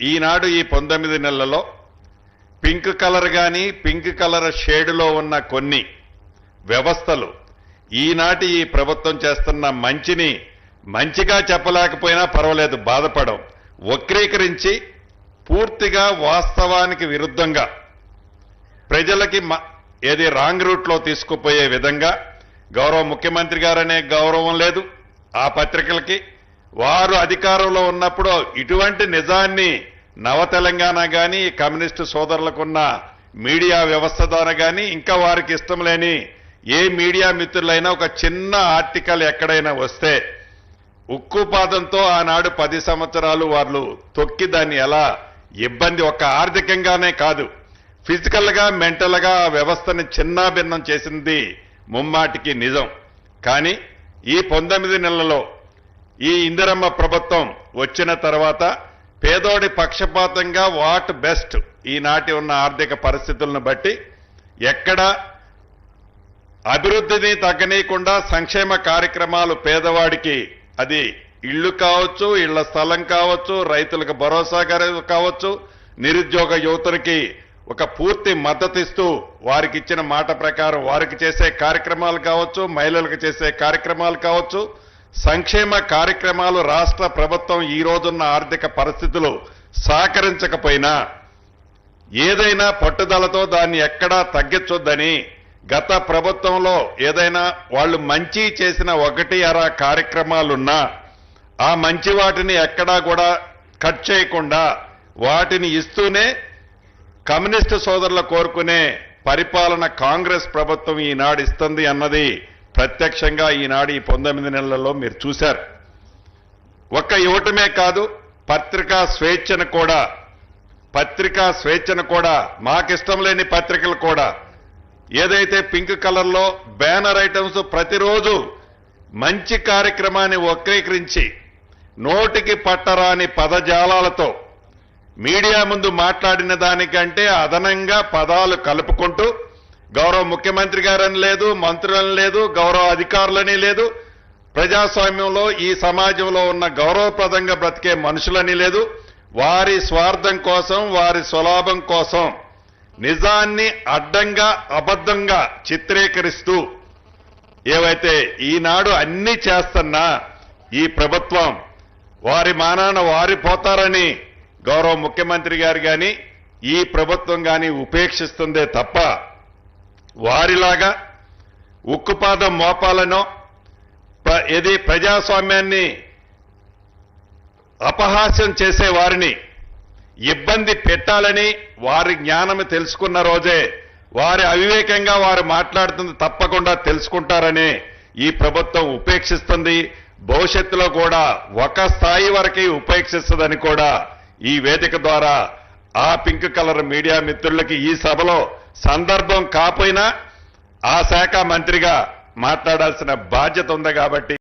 ఈనాడు ఈ పంతొమ్మిది నెలలలో పింక్ కలర్ కానీ పింక్ కలర్ షేడులో ఉన్న కొన్ని వ్యవస్థలు ఈనాటి ఈ ప్రభుత్వం చేస్తున్న మంచిని మంచిగా చెప్పలేకపోయినా పర్వాలేదు బాధపడం వక్రీకరించి పూర్తిగా వాస్తవానికి విరుద్ధంగా ప్రజలకి మ- ఏది రాంగ్ రూట్లో తీసుకుపోయే విధంగా గౌరవ ముఖ్యమంత్రి గారనే గౌరవం లేదు. ఆ పత్రికలకి వారు అధికారంలో ఉన్నప్పుడు ఇటువంటి నిజాన్ని నవ తెలంగాణ కానీ కమ్యూనిస్టు సోదరులకున్న మీడియా వ్యవస్థ ద్వారా కానీ ఇంకా వారికి ఇష్టం లేని ఏ మీడియా మిత్రులైనా ఒక చిన్న ఆర్టికల్ ఎక్కడైనా వస్తే ఉక్కుపాదంతో ఆనాడు పది సంవత్సరాలు వాళ్ళు తొక్కి దాన్ని ఎలా ఇబ్బంది ఒక ఆర్థికంగానే కాదు. ఫిజికల్గా మెంటల్గా ఆ వ్యవస్థని చిన్నాభిన్నం చేసింది ముమ్మాటికి నిజం. కానీ ఈ పంతొమ్మిది నెలలో ఈ ఇందిరమ్మ ప్రభుత్వం వచ్చిన తర్వాత పేదోడి పక్షపాతంగా వాట్ బెస్ట్ ఈనాటి ఉన్న ఆర్థిక పరిస్థితులను బట్టి ఎక్కడ అభివృద్ధిని తగ్గనీయకుండా సంక్షేమ కార్యక్రమాలు పేదవాడికి అది ఇళ్ళు కావచ్చు ఇళ్ళ స్థలం కావచ్చు రైతులకు భరోసా కావచ్చు నిరుద్యోగ యువతులకి ఒక పూర్తి మద్దతు ఇస్తూ వారికి ఇచ్చిన మాట ప్రకారం వారికి చేసే కార్యక్రమాలు కావచ్చు మహిళలకు చేసే కార్యక్రమాలు కావచ్చు సంక్షేమ కార్యక్రమాలు రాష్ట్ర ప్రభుత్వం ఈ రోజున్న ఆర్థిక పరిస్థితులు సహకరించకపోయినా ఏదైనా పట్టుదలతో దాన్ని ఎక్కడా తగ్గించొద్దని గత ప్రభుత్వంలో ఏదైనా వాళ్ళు మంచి చేసిన ఒకటి అర కార్యక్రమాలున్నా ఆ మంచి వాటిని ఎక్కడా కూడా కట్ చేయకుండా వాటిని ఇస్తూనే కమ్యూనిస్టు సోదరులు కోరుకునే పరిపాలన కాంగ్రెస్ ప్రభుత్వం ఈనాడు ఇస్తుంది అన్నది ప్రత్యక్షంగా ఈనాడు ఈ పంతొమ్మిది నెలలలో మీరు చూశారు. ఒక్క ఇవ్వటమే కాదు పత్రికా స్వేచ్ఛను కూడా పత్రికా స్వేచ్ఛను కూడా మాకిష్టం లేని పత్రికలు కూడా ఏదైతే పింక్ కలర్లో బ్యానర్ ఐటమ్స్ ప్రతిరోజు మంచి కార్యక్రమాన్ని వక్రీకరించి నోటికి పట్టరాని పదజాలాలతో మీడియా ముందు మాట్లాడిన దానికంటే అదనంగా పదాలు కలుపుకుంటూ గౌరవ ముఖ్యమంత్రి గారని లేదు మంత్రులని లేదు గౌరవ అధికారులని లేదు. ప్రజాస్వామ్యంలో ఈ సమాజంలో ఉన్న గౌరవప్రదంగా బ్రతికే మనుషులని లేదు. వారి స్వార్థం కోసం వారి స్వలాభం కోసం నిజాన్ని అడ్డంగా అబద్ధంగా చిత్రీకరిస్తూ ఏవైతే ఈనాడు అన్ని చేస్తున్నా ఈ ప్రభుత్వం వారి మానాన వారిపోతారని గౌరవ ముఖ్యమంత్రి గారు కానీ ఈ ప్రభుత్వం కానీ ఉపేక్షిస్తుందే తప్ప వారిలాగా ఉక్కుపాదం మోపాలనో ప్ర- ఏది ప్రజాస్వామ్యాన్ని అపహాస్యం చేసే వారిని ఇబ్బంది పెట్టాలని వారి జ్ఞానం తెలుసుకున్న రోజే వారి అవివేకంగా వారు మాట్లాడుతుంది తప్పకుండా తెలుసుకుంటారని ఈ ప్రభుత్వం ఉపేక్షిస్తుంది. భవిష్యత్తులో కూడా ఒక స్థాయి వరకే ఉపేక్షిస్తుందని కూడా ఈ వేదిక ద్వారా ఆ పింక్ కలర్ మీడియా మిత్రులకి ఈ సభలో సందర్భం కాపోయినా ఆ శాఖ మంత్రిగా మాట్లాడాల్సిన బాధ్యత ఉంది కాబట్టి